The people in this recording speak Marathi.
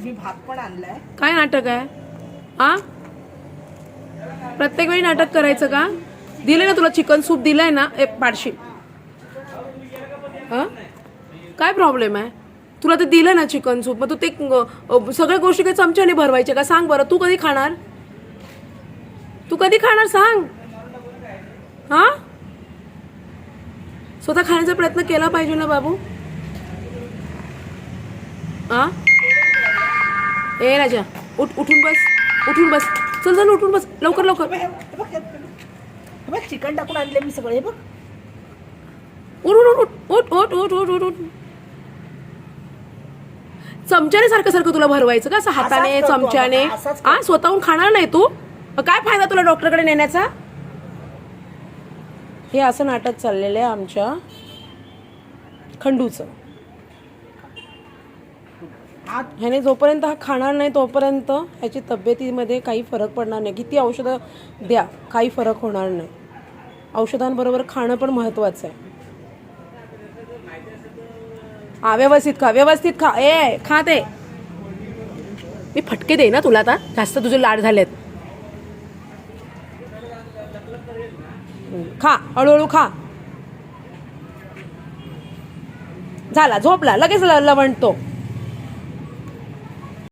मी भात पण आणलाय. काय नाटक आहे? हा? प्रत्येक वेळी नाटक करायचं का? दिलं ना तुला चिकन सूप? दिलंय ना? ए पाडशी. हां? काय प्रॉब्लेम आहे? तुला ते दिलं ना चिकन सूप? मग तू ते सगळ्या गोष्टी काही चमच्याने भरवायच्या का? सांग बरं. तू कधी खाणार? तू कधी खाणार? सांग. हा? स्वतः खाण्याचा प्रयत्न केला पाहिजे ना बाबू? हा? ए राजा उठ उठून बस उठून बस. चल चल उठून बस. लवकर लवकर. बघ, चिकन टाकून आणले मी सगळे बघ. उठ उठ उठ उठ उठ उठ उठ उठ उठ. चमच्याने सारखं सारखं तुला भरवायचं का? असं हाताने करतो चमच्याने? असाच हा स्वतःहून खाणार नाही तू? मग काय फायदा तुला डॉक्टरकडे नेण्याचा? हे असं नाटक चाललेलं आहे आमच्या खंडूचं. ह्याने जोपर्यंत हा खाणार नाही तोपर्यंत ह्याची तब्येतीमध्ये काही फरक पडणार नाही. किती औषधं द्या काही फरक होणार नाही. औषधांबरोबर खाणं पण महत्वाचं आहे. हा व्यवस्थित खा व्यवस्थित खा. ए खा ते. मी फटके दे ना तुला आता. जास्त तुझे लाड झालेत. खा हळूहळू खा. झाला झोपला. लगेच ल- लवणतो